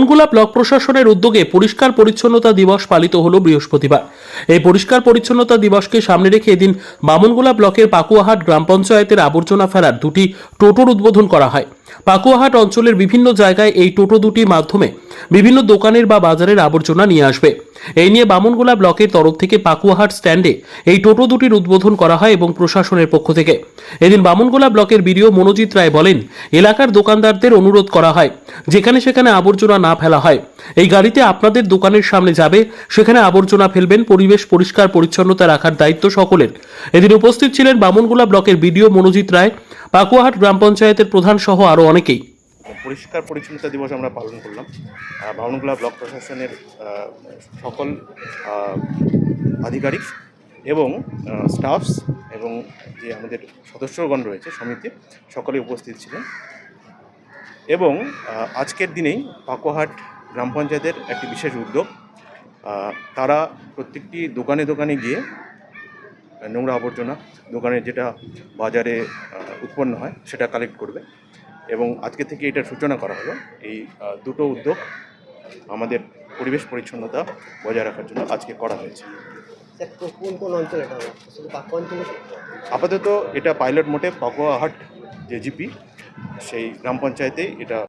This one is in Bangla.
বামনগোলা ব্লক প্রশাসনের উদ্যোগে পরিষ্কার পরিচ্ছন্নতা দিবস পালিত হলো বৃহস্পতিবার। এই পরিষ্কার পরিচ্ছন্নতা দিবসকে সামনে রেখে এদিন বামনগোলা ব্লকের পাকুয়াহাট গ্রাম পঞ্চায়েতের আবর্জনা ফেলার দুটি টোটোর উদ্বোধন করা হয়। পাকুয়াহাট অঞ্চলের বিভিন্ন জায়গায় এই টোটো দুটির মাধ্যমে বিভিন্ন দোকানের বা বাজারের আবর্জনা নিয়ে আসবে। এই নিয়ে বামনগোলা ব্লকের তরফ থেকে পাকুয়াহাট স্ট্যান্ডে এই টোটো দুটির উদ্বোধন করা হয় এবং প্রশাসনের পক্ষ থেকে। এদিন বামনগোলা ব্লকের বিডিও মনোজিৎ রায় বলেন, এলাকার দোকানদারদের অনুরোধ করা হয়, যেখানে সেখানে আবর্জনা না ফেলা হয়। এই গাড়িতে আপনাদের দোকানের সামনে যাবে, সেখানে আবর্জনা ফেলবেন, পরিবেশ পরিষ্কার পরিচ্ছন্নতা রাখার দায়িত্ব সকলের। এদিন উপস্থিত ছিলেন বামনগোলা ব্লকের বিডিও মনোজিৎ রায়, পাকুয়াহাট গ্রাম পঞ্চায়েতের প্রধান সহ আরও অনেকেই। পরিষ্কার পরিচ্ছন্নতা দিবস আমরা পালন করলাম। আহ, বামনগোলা ব্লক প্রশাসনের সকল আধিকারিক এবং স্টাফস এবং যে আমাদের সদস্যগণ রয়েছে সমিতি সকলে উপস্থিত ছিলেন। এবং আজকের দিনেই পাকুয়াহাট গ্রাম পঞ্চায়েতের একটি বিশেষ উদ্যোগ তারা প্রত্যেকটি দোকানে দোকানে গিয়ে নোংরা আবর্জনা দোকানে যেটা বাজারে উৎপন্ন হয় সেটা কালেক্ট করবে। এবং আজকে থেকে এটার সূচনা করা হলো। এই দুটো উদ্যোগ আমাদের পরিবেশ পরিচ্ছন্নতা বজায় রাখার জন্য আজকে করা হয়েছে। কোন কোন অঞ্চলে আপাতত এটা পাইলট মোটে পাকুয়াহাট যে জিপি সেই গ্রাম পঞ্চায়েতে এটা